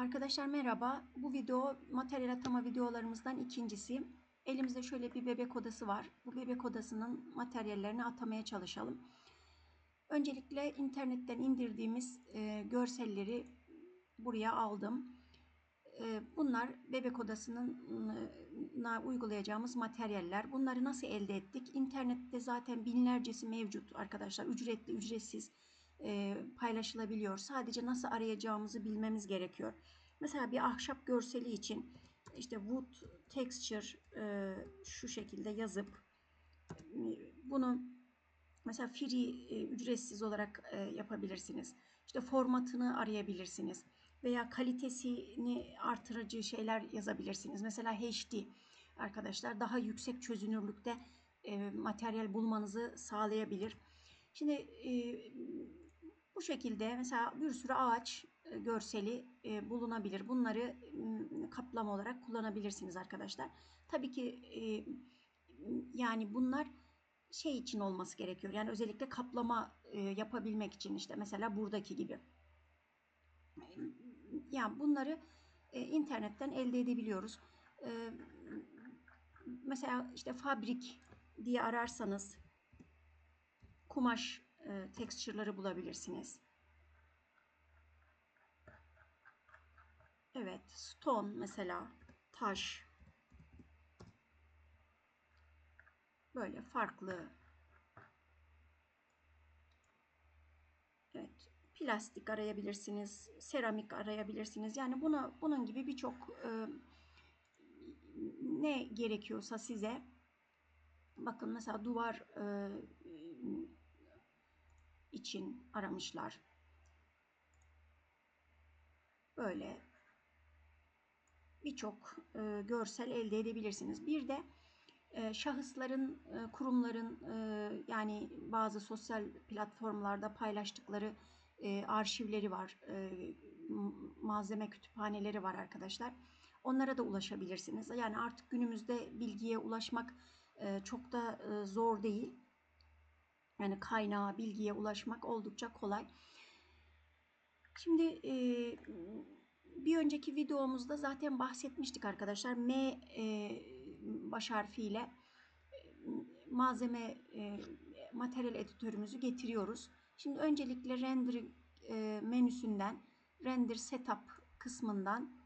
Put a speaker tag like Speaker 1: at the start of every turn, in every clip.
Speaker 1: Arkadaşlar merhaba. Bu video materyal atama videolarımızdan ikincisi. Elimizde şöyle bir bebek odası var. Bu bebek odasının materyallerini atamaya çalışalım. Öncelikle internetten indirdiğimiz e, görselleri buraya aldım. E, bunlar bebek odasına uygulayacağımız materyaller. Bunları nasıl elde ettik? İnternette zaten binlercesi mevcut arkadaşlar. Ücretli, ücretsiz e, paylaşılabiliyor. Sadece nasıl arayacağımızı bilmemiz gerekiyor. Mesela bir ahşap görseli için işte wood texture e, şu şekilde yazıp bunu mesela free e, ücretsiz olarak e, yapabilirsiniz. İşte formatını arayabilirsiniz veya kalitesini artırıcı şeyler yazabilirsiniz. Mesela HD arkadaşlar daha yüksek çözünürlükte e, materyal bulmanızı sağlayabilir. Şimdi e, bu şekilde mesela bir sürü ağaç e, görseli e, bulunabilir. Bunları kaplama olarak kullanabilirsiniz arkadaşlar. Tabii ki e, yani bunlar şey için olması gerekiyor. Yani özellikle kaplama yapabilmek için işte mesela buradaki gibi. Yani bunları internetten elde edebiliyoruz. Mesela işte fabrik diye ararsanız kumaş e, texture'ları bulabilirsiniz. Evet, stone mesela, taş. Böyle farklı. Evet, plastik arayabilirsiniz, seramik arayabilirsiniz. Yani buna bunun gibi birçok e, ne gerekiyorsa size bakın mesela duvar e, için aramışlar. Böyle birçok e, görsel elde edebilirsiniz. Bir de e, şahısların, e, kurumların e, yani bazı sosyal platformlarda paylaştıkları e, arşivleri var, e, malzeme kütüphaneleri var arkadaşlar. Onlara da ulaşabilirsiniz. Yani artık günümüzde bilgiye ulaşmak e, çok da e, zor değil. Yani kaynağa, bilgiye ulaşmak oldukça kolay. Şimdi e, bir önceki videomuzda zaten bahsetmiştik arkadaşlar. M e, baş harfiyle malzeme e, materyal editörümüzü getiriyoruz. Şimdi öncelikle render e, menüsünden render setup kısmından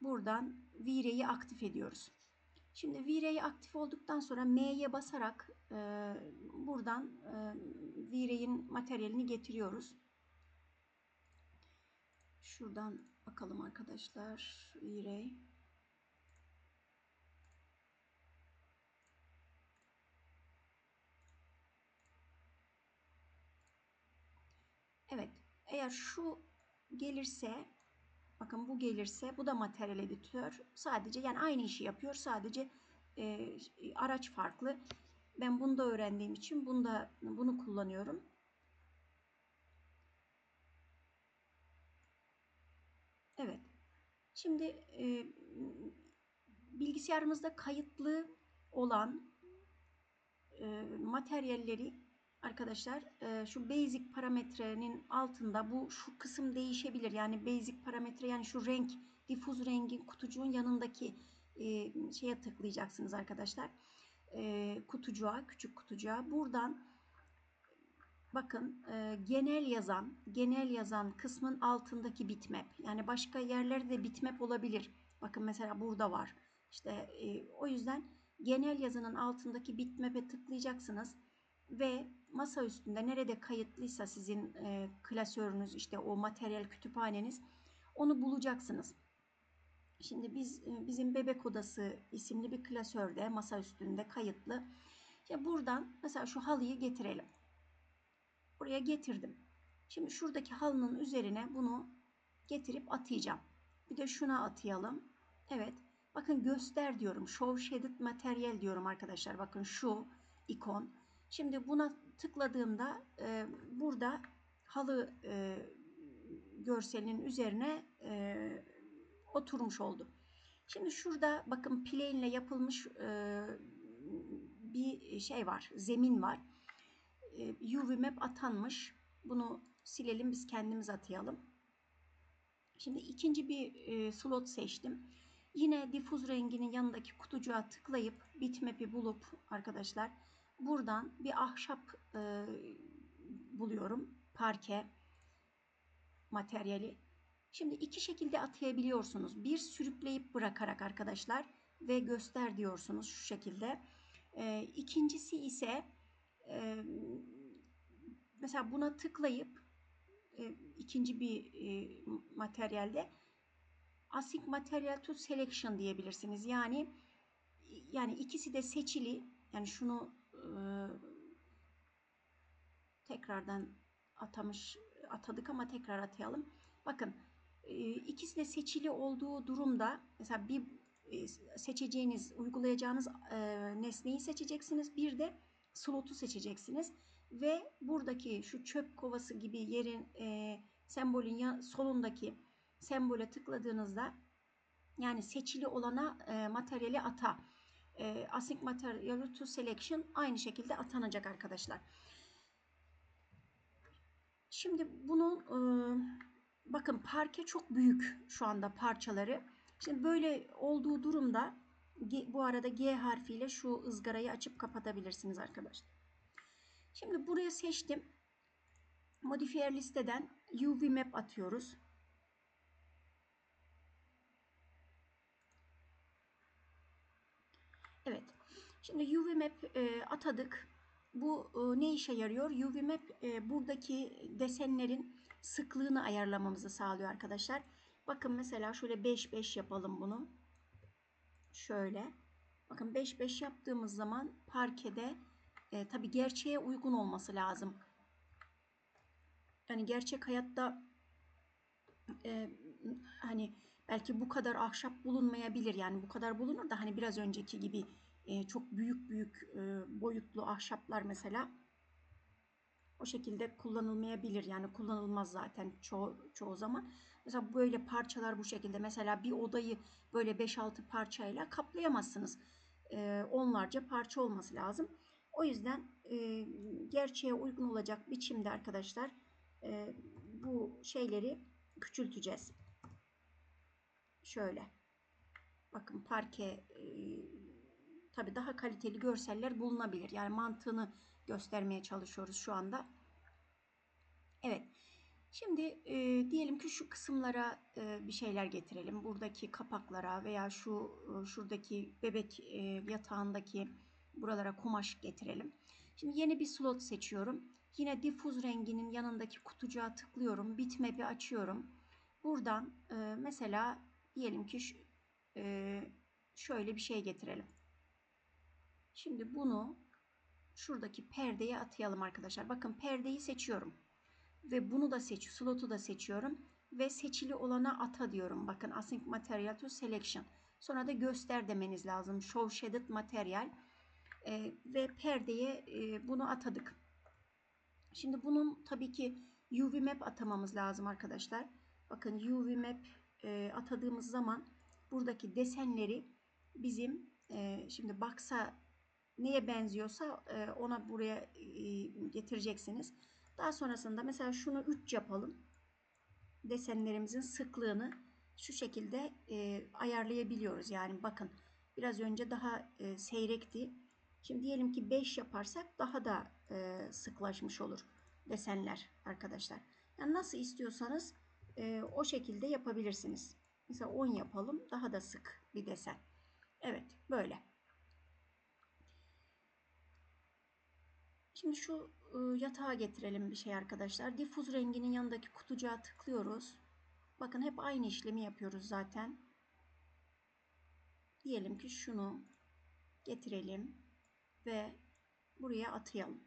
Speaker 1: buradan V-Ray'i aktif ediyoruz. Şimdi V-Ray aktif olduktan sonra M'ye basarak e, buradan e, V-Ray'in materyalini getiriyoruz. Şuradan bakalım arkadaşlar. V-Ray. Evet. Eğer şu gelirse Bakın bu gelirse bu da materyal editör. Sadece yani aynı işi yapıyor. Sadece e, araç farklı. Ben bunu da öğrendiğim için bunda bunu kullanıyorum. Evet. Şimdi e, bilgisayarımızda kayıtlı olan e, materyalleri arkadaşlar e, şu basic parametrenin altında bu şu kısım değişebilir. Yani basic parametre yani şu renk difuz rengin kutucuğun yanındaki e, şeye tıklayacaksınız arkadaşlar. E, kutucuğa, küçük kutucuğa. Buradan bakın e, genel yazan, genel yazan kısmın altındaki bitmap. Yani başka yerlerde de bitmap olabilir. Bakın mesela burada var. İşte e, o yüzden genel yazının altındaki bitmap'e tıklayacaksınız ve masa üstünde nerede kayıtlıysa sizin e, klasörünüz işte o materyal kütüphaneniz onu bulacaksınız. Şimdi biz e, bizim bebek odası isimli bir klasörde masa üstünde kayıtlı. İşte buradan mesela şu halıyı getirelim. Buraya getirdim. Şimdi şuradaki halının üzerine bunu getirip atayacağım. Bir de şuna atayalım. Evet. Bakın göster diyorum. Show shaded material diyorum arkadaşlar. Bakın şu ikon. Şimdi buna tıkladığımda e, burada halı e, görselinin üzerine e, oturmuş oldu. Şimdi şurada bakın plane ile yapılmış e, bir şey var, zemin var. E, UV map atanmış. Bunu silelim biz kendimiz atayalım. Şimdi ikinci bir e, slot seçtim. Yine difuz renginin yanındaki kutucuğa tıklayıp bitmap'i bulup arkadaşlar buradan bir ahşap e, buluyorum. Parke materyali. Şimdi iki şekilde atayabiliyorsunuz. Bir sürükleyip bırakarak arkadaşlar ve göster diyorsunuz şu şekilde. E, ikincisi ise e, mesela buna tıklayıp e, ikinci bir e, materyalde async material to selection diyebilirsiniz. Yani yani ikisi de seçili. Yani şunu e, tekrardan atamış atadık ama tekrar atayalım. Bakın e, ikisi de seçili olduğu durumda mesela bir e, seçeceğiniz, uygulayacağınız e, nesneyi seçeceksiniz. Bir de slotu seçeceksiniz. Ve buradaki şu çöp kovası gibi yerin e, sembolün ya, solundaki sembole tıkladığınızda yani seçili olana e, materyali ata. E, async material to selection aynı şekilde atanacak arkadaşlar. Şimdi bunun e, bakın parke çok büyük şu anda parçaları. Şimdi böyle olduğu durumda bu arada G harfiyle şu ızgarayı açıp kapatabilirsiniz arkadaşlar. Şimdi buraya seçtim. Modifier listeden UV map atıyoruz. Evet. Şimdi UV map e, atadık. Bu e, ne işe yarıyor? UV map e, buradaki desenlerin sıklığını ayarlamamızı sağlıyor arkadaşlar. Bakın mesela şöyle 5-5 yapalım bunu. Şöyle. Bakın 5-5 yaptığımız zaman parkede e, tabii gerçeğe uygun olması lazım. Yani gerçek hayatta e, hani belki bu kadar ahşap bulunmayabilir. Yani bu kadar bulunur da hani biraz önceki gibi çok büyük büyük boyutlu ahşaplar mesela o şekilde kullanılmayabilir. Yani kullanılmaz zaten çoğu, çoğu zaman. Mesela böyle parçalar bu şekilde. Mesela bir odayı böyle 5-6 parçayla kaplayamazsınız. Onlarca parça olması lazım. O yüzden gerçeğe uygun olacak biçimde arkadaşlar bu şeyleri küçülteceğiz. Şöyle. Bakın parke tabi daha kaliteli görseller bulunabilir. Yani mantığını göstermeye çalışıyoruz şu anda. Evet. Şimdi e, diyelim ki şu kısımlara e, bir şeyler getirelim. Buradaki kapaklara veya şu e, şuradaki bebek e, yatağındaki buralara kumaş getirelim. Şimdi yeni bir slot seçiyorum. Yine difuz renginin yanındaki kutucuğa tıklıyorum. Bitmap'i açıyorum. Buradan e, mesela diyelim ki e, şöyle bir şey getirelim. Şimdi bunu şuradaki perdeye atayalım arkadaşlar. Bakın perdeyi seçiyorum. Ve bunu da seç, slotu da seçiyorum. Ve seçili olana ata diyorum. Bakın async material to selection. Sonra da göster demeniz lazım. Show shaded material. E, ve perdeye e, bunu atadık. Şimdi bunun tabii ki UV map atamamız lazım arkadaşlar. Bakın UV map e, atadığımız zaman buradaki desenleri bizim e, şimdi baksa neye benziyorsa e, ona buraya e, getireceksiniz. Daha sonrasında mesela şunu 3 yapalım. Desenlerimizin sıklığını şu şekilde e, ayarlayabiliyoruz. Yani bakın biraz önce daha seyrekti. Şimdi diyelim ki 5 yaparsak daha da sıklaşmış olur desenler arkadaşlar. Yani nasıl istiyorsanız o şekilde yapabilirsiniz. Mesela 10 yapalım daha da sık bir desen. Evet böyle. Şimdi şu e, yatağa getirelim bir şey arkadaşlar. Difuz renginin yanındaki kutucuğa tıklıyoruz. Bakın hep aynı işlemi yapıyoruz zaten. Diyelim ki şunu getirelim ve buraya atayalım.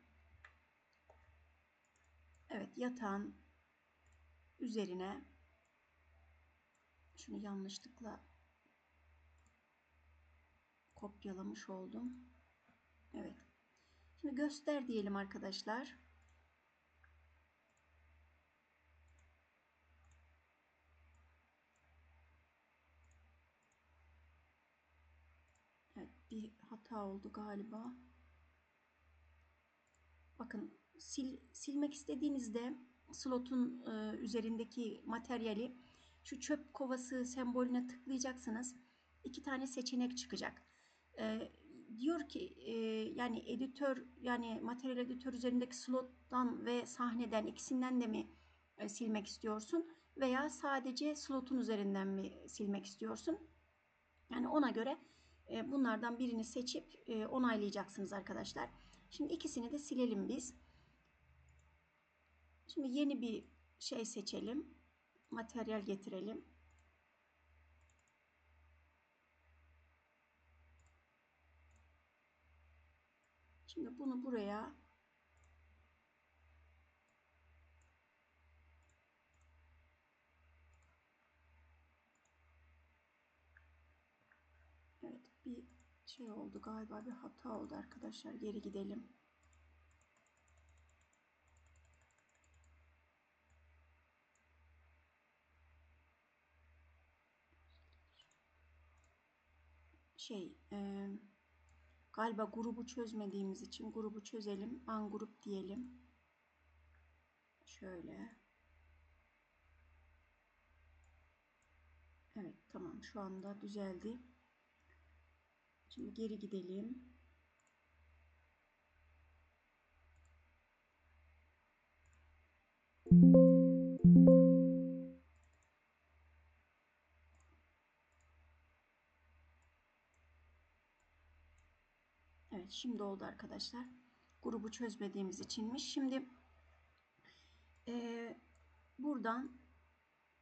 Speaker 1: Evet yatağın üzerine şunu yanlışlıkla kopyalamış oldum. Evet. Şimdi göster diyelim arkadaşlar. Evet bir hata oldu galiba. Bakın sil, silmek istediğinizde slotun e, üzerindeki materyali şu çöp kovası sembolüne tıklayacaksınız. İki tane seçenek çıkacak. Ee, diyor ki e, yani editör yani materyal editör üzerindeki slottan ve sahneden ikisinden de mi e, silmek istiyorsun veya sadece slotun üzerinden mi silmek istiyorsun? Yani ona göre e, bunlardan birini seçip e, onaylayacaksınız arkadaşlar. Şimdi ikisini de silelim biz. Şimdi yeni bir şey seçelim. Materyal getirelim. Şimdi bunu buraya Evet bir şey oldu galiba bir hata oldu arkadaşlar geri gidelim. Şey e, galiba grubu çözmediğimiz için grubu çözelim. An grup diyelim. Şöyle. Evet tamam şu anda düzeldi. Şimdi geri gidelim. Evet şimdi oldu arkadaşlar. Grubu çözmediğimiz içinmiş. Şimdi e, buradan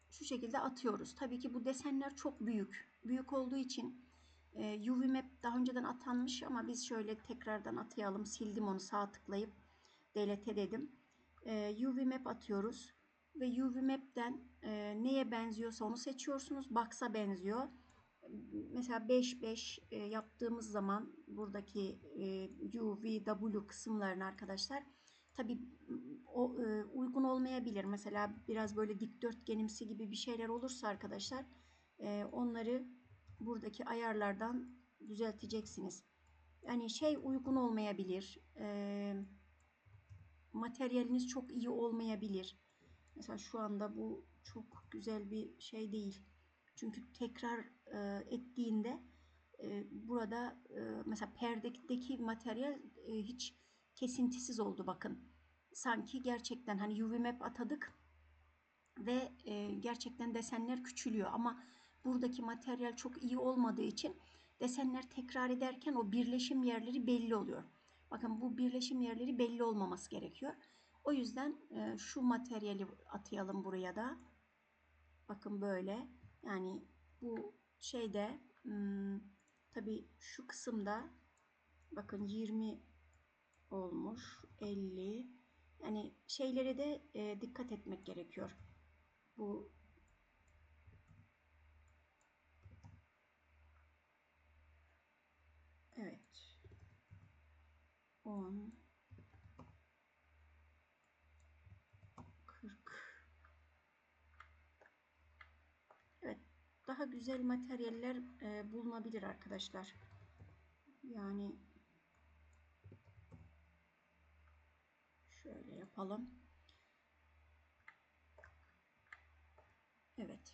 Speaker 1: şu şekilde atıyoruz. Tabii ki bu desenler çok büyük. Büyük olduğu için e, UV map daha önceden atanmış ama biz şöyle tekrardan atayalım. Sildim onu sağ tıklayıp delete dedim. E, UV map atıyoruz ve UV map'ten e, neye benziyorsa onu seçiyorsunuz. Box'a benziyor mesela 5 5 e, yaptığımız zaman buradaki e, U, V, W kısımlarını arkadaşlar tabi o e, uygun olmayabilir. Mesela biraz böyle dikdörtgenimsi gibi bir şeyler olursa arkadaşlar onları buradaki ayarlardan düzelteceksiniz. Yani şey uygun olmayabilir. Materyaliniz çok iyi olmayabilir. Mesela şu anda bu çok güzel bir şey değil. Çünkü tekrar e, ettiğinde e, burada e, mesela perdedeki materyal e, hiç kesintisiz oldu bakın. Sanki gerçekten hani UV map atadık ve e, gerçekten desenler küçülüyor ama buradaki materyal çok iyi olmadığı için desenler tekrar ederken o birleşim yerleri belli oluyor. Bakın bu birleşim yerleri belli olmaması gerekiyor. O yüzden e, şu materyali atayalım buraya da. Bakın böyle. Yani bu şeyde tabi şu kısımda bakın 20 olmuş 50 yani şeylere de e, dikkat etmek gerekiyor. Bu Evet. 10 daha güzel materyaller e, bulunabilir arkadaşlar. Yani şöyle yapalım. Evet.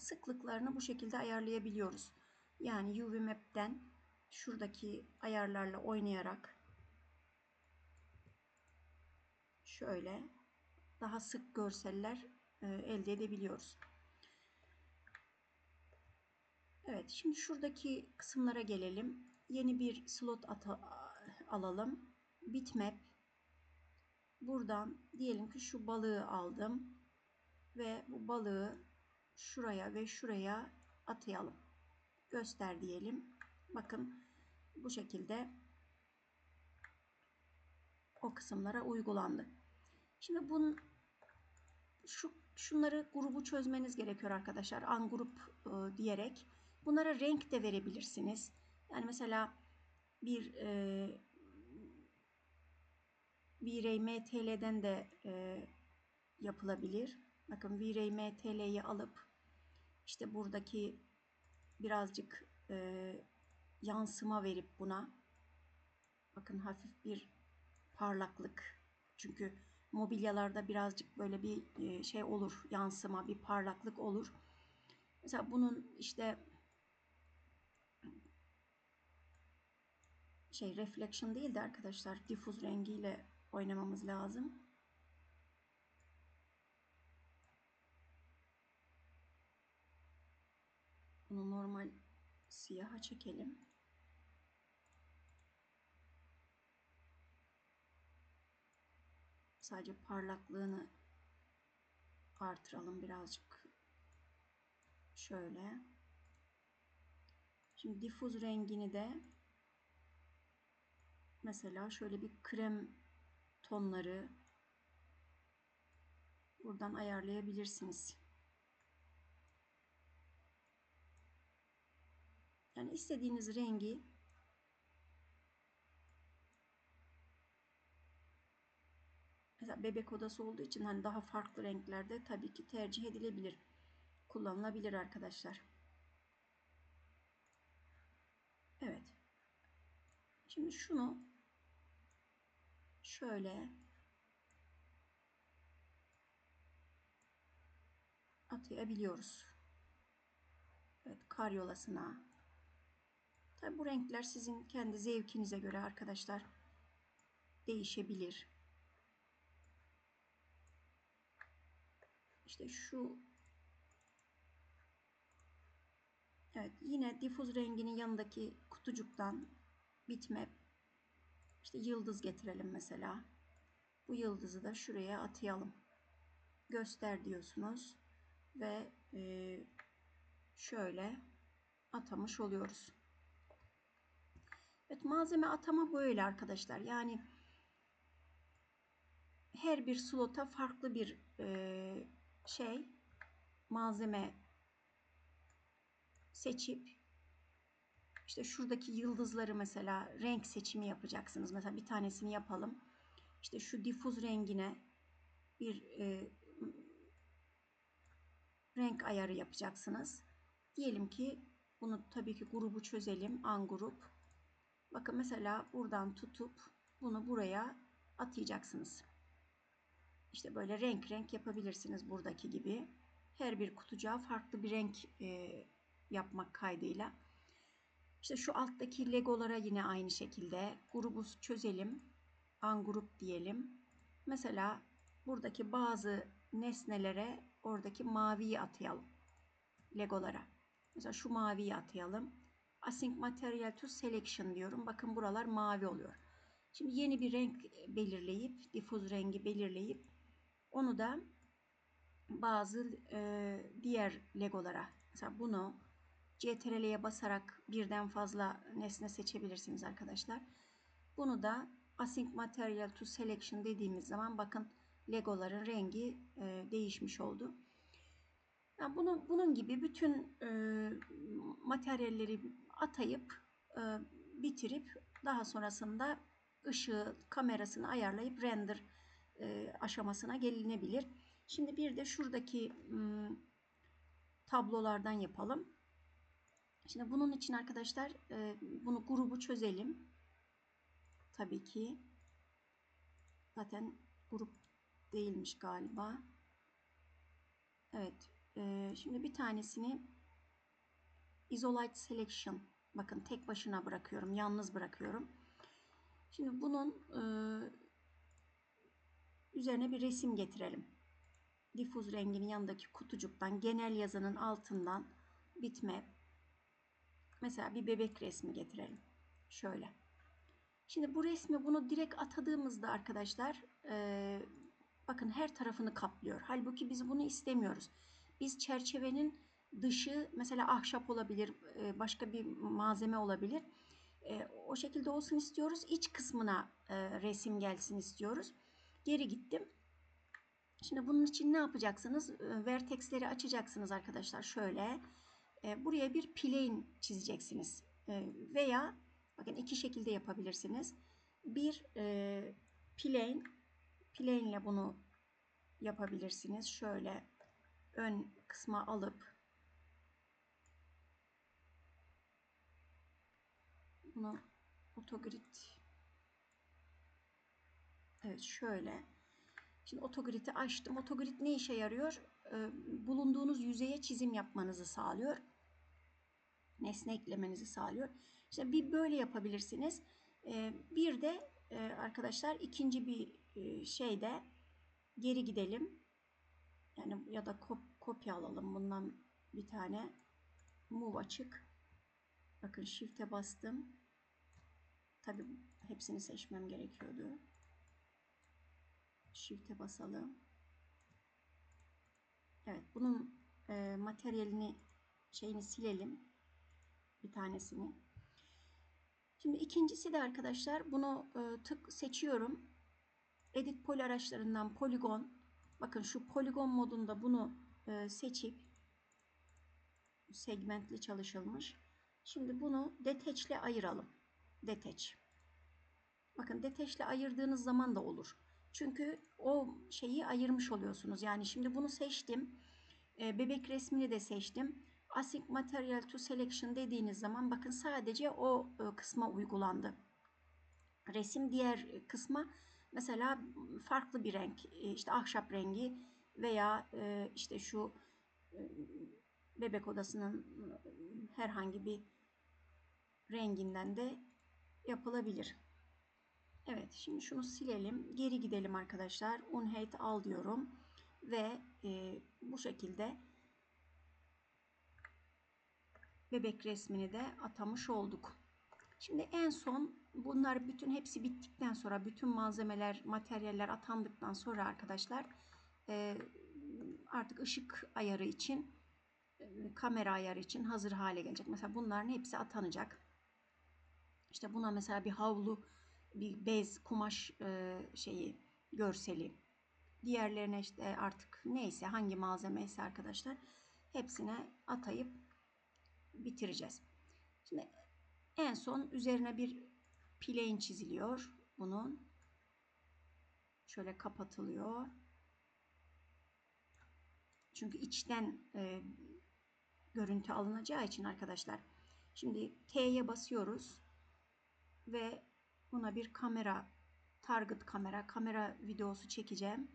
Speaker 1: sıklıklarını bu şekilde ayarlayabiliyoruz. Yani UV Map'ten şuradaki ayarlarla oynayarak şöyle daha sık görseller e, elde edebiliyoruz. Evet şimdi şuradaki kısımlara gelelim. Yeni bir slot alalım. Bitmap. Buradan diyelim ki şu balığı aldım. Ve bu balığı şuraya ve şuraya atayalım. Göster diyelim. Bakın bu şekilde o kısımlara uygulandı. Şimdi bunun şu şunları grubu çözmeniz gerekiyor arkadaşlar. An grup e, diyerek. Bunlara renk de verebilirsiniz. Yani mesela bir e, V-Ray MTL'den de e, yapılabilir. Bakın V-Ray MTL'yi alıp işte buradaki birazcık e, yansıma verip buna bakın hafif bir parlaklık Çünkü mobilyalarda birazcık böyle bir e, şey olur, yansıma, bir parlaklık olur. Mesela bunun işte şey reflection değil de arkadaşlar diffuz rengiyle oynamamız lazım. Bunu normal siyaha çekelim. Sadece parlaklığını artıralım birazcık. Şöyle. Şimdi diffuz rengini de mesela şöyle bir krem tonları buradan ayarlayabilirsiniz. Yani istediğiniz rengi mesela bebek odası olduğu için hani daha farklı renklerde tabii ki tercih edilebilir. Kullanılabilir arkadaşlar. Evet. Şimdi şunu şöyle atayabiliyoruz. Evet, karyolasına. Tabi bu renkler sizin kendi zevkinize göre arkadaşlar değişebilir. İşte şu Evet yine difuz renginin yanındaki kutucuktan bitmap işte yıldız getirelim mesela. Bu yıldızı da şuraya atayalım. Göster diyorsunuz ve e, şöyle atamış oluyoruz. Evet malzeme atama böyle arkadaşlar. Yani her bir slota farklı bir e, şey malzeme seçip işte şuradaki yıldızları mesela renk seçimi yapacaksınız. Mesela bir tanesini yapalım. İşte şu difuz rengine bir e, renk ayarı yapacaksınız. Diyelim ki bunu tabii ki grubu çözelim. An grup. Bakın mesela buradan tutup bunu buraya atayacaksınız. İşte böyle renk renk yapabilirsiniz buradaki gibi. Her bir kutucuğa farklı bir renk e, yapmak kaydıyla. İşte şu alttaki legolara yine aynı şekilde grubu çözelim. An grup diyelim. Mesela buradaki bazı nesnelere oradaki maviyi atayalım. Legolara. Mesela şu maviyi atayalım. Async Material to Selection diyorum. Bakın buralar mavi oluyor. Şimdi yeni bir renk belirleyip, difuz rengi belirleyip onu da bazı e, diğer legolara mesela bunu CTRL'ye basarak birden fazla nesne seçebilirsiniz arkadaşlar. Bunu da Async Material to Selection dediğimiz zaman bakın legoların rengi e, değişmiş oldu. Yani bunu, bunun gibi bütün e, materyalleri atayıp e, bitirip daha sonrasında ışığı kamerasını ayarlayıp render e, aşamasına gelinebilir. Şimdi bir de şuradaki m, tablolardan yapalım. Şimdi bunun için arkadaşlar e, bunu grubu çözelim. Tabii ki zaten grup değilmiş galiba. Evet. E, şimdi bir tanesini Isolate Selection bakın tek başına bırakıyorum. Yalnız bırakıyorum. Şimdi bunun e, üzerine bir resim getirelim. Difuz renginin yanındaki kutucuktan genel yazının altından bitmap mesela bir bebek resmi getirelim. Şöyle. Şimdi bu resmi bunu direkt atadığımızda arkadaşlar e, bakın her tarafını kaplıyor. Halbuki biz bunu istemiyoruz. Biz çerçevenin dışı mesela ahşap olabilir, başka bir malzeme olabilir. O şekilde olsun istiyoruz. İç kısmına resim gelsin istiyoruz. Geri gittim. Şimdi bunun için ne yapacaksınız? Vertexleri açacaksınız arkadaşlar. Şöyle. Buraya bir plane çizeceksiniz. Veya bakın iki şekilde yapabilirsiniz. Bir plane plane ile bunu yapabilirsiniz. Şöyle ön kısma alıp bunu otogrid Evet şöyle. Şimdi otogrid'i açtım. Otogrid ne işe yarıyor? Ee, bulunduğunuz yüzeye çizim yapmanızı sağlıyor. Nesne eklemenizi sağlıyor. İşte bir böyle yapabilirsiniz. Ee, bir de e, arkadaşlar ikinci bir e, şeyde geri gidelim. Yani ya da kop kopya alalım bundan bir tane. Move açık. Bakın shift'e bastım. Tabi hepsini seçmem gerekiyordu. Shift'e basalım. Evet, bunun e, materyalini şeyini silelim. Bir tanesini. Şimdi ikincisi de arkadaşlar bunu e, tık seçiyorum. Edit poli araçlarından poligon. Bakın şu poligon modunda bunu e, seçip segmentli çalışılmış. Şimdi bunu detach ile ayıralım. Detach. Bakın detach ile ayırdığınız zaman da olur. Çünkü o şeyi ayırmış oluyorsunuz. Yani şimdi bunu seçtim. E, bebek resmini de seçtim. Async Material to Selection dediğiniz zaman bakın sadece o e, kısma uygulandı. Resim diğer kısma mesela farklı bir renk, e, işte ahşap rengi veya e, işte şu bebek odasının herhangi bir renginden de yapılabilir. Evet şimdi şunu silelim. Geri gidelim arkadaşlar. Unhate al diyorum. Ve e, bu şekilde bebek resmini de atamış olduk. Şimdi en son bunlar bütün hepsi bittikten sonra bütün malzemeler, materyaller atandıktan sonra arkadaşlar e, artık ışık ayarı için e, kamera ayarı için hazır hale gelecek. Mesela bunların hepsi atanacak. İşte buna mesela bir havlu bir bez, kumaş e, şeyi, görseli. Diğerlerine işte artık neyse hangi malzeme ise arkadaşlar hepsine atayıp bitireceğiz. Şimdi en son üzerine bir plane çiziliyor bunun. Şöyle kapatılıyor. Çünkü içten e, görüntü alınacağı için arkadaşlar. Şimdi T'ye basıyoruz ve Buna bir kamera, target kamera, kamera videosu çekeceğim.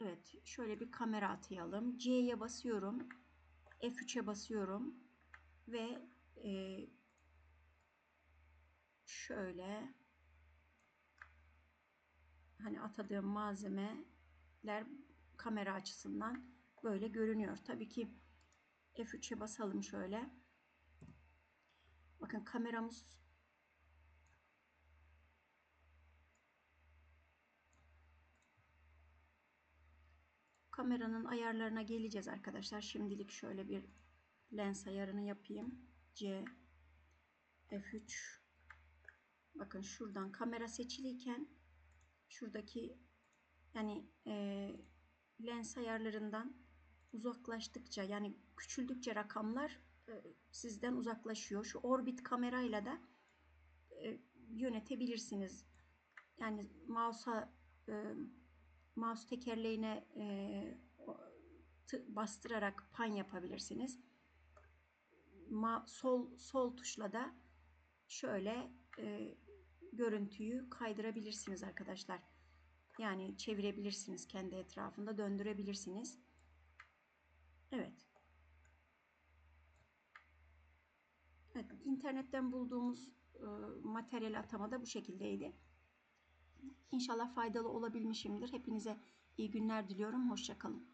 Speaker 1: Evet, şöyle bir kamera atayalım. C'ye basıyorum. F3'e basıyorum. Ve e, şöyle hani atadığım malzemeler kamera açısından böyle görünüyor. Tabii ki F3'e basalım şöyle. Bakın kameramız Kameranın ayarlarına geleceğiz arkadaşlar. Şimdilik şöyle bir lens ayarını yapayım. C F3 Bakın şuradan kamera seçiliyken şuradaki yani e, lens ayarlarından uzaklaştıkça yani küçüldükçe rakamlar e, sizden uzaklaşıyor. Şu orbit kamerayla da e, yönetebilirsiniz. Yani mouse'a e, mouse tekerleğine e, bastırarak pan yapabilirsiniz. Ma sol sol tuşla da şöyle e, görüntüyü kaydırabilirsiniz arkadaşlar. Yani çevirebilirsiniz kendi etrafında döndürebilirsiniz. Evet. Evet, internetten bulduğumuz e, materyal atama da bu şekildeydi. İnşallah faydalı olabilmişimdir. Hepinize iyi günler diliyorum. Hoşçakalın.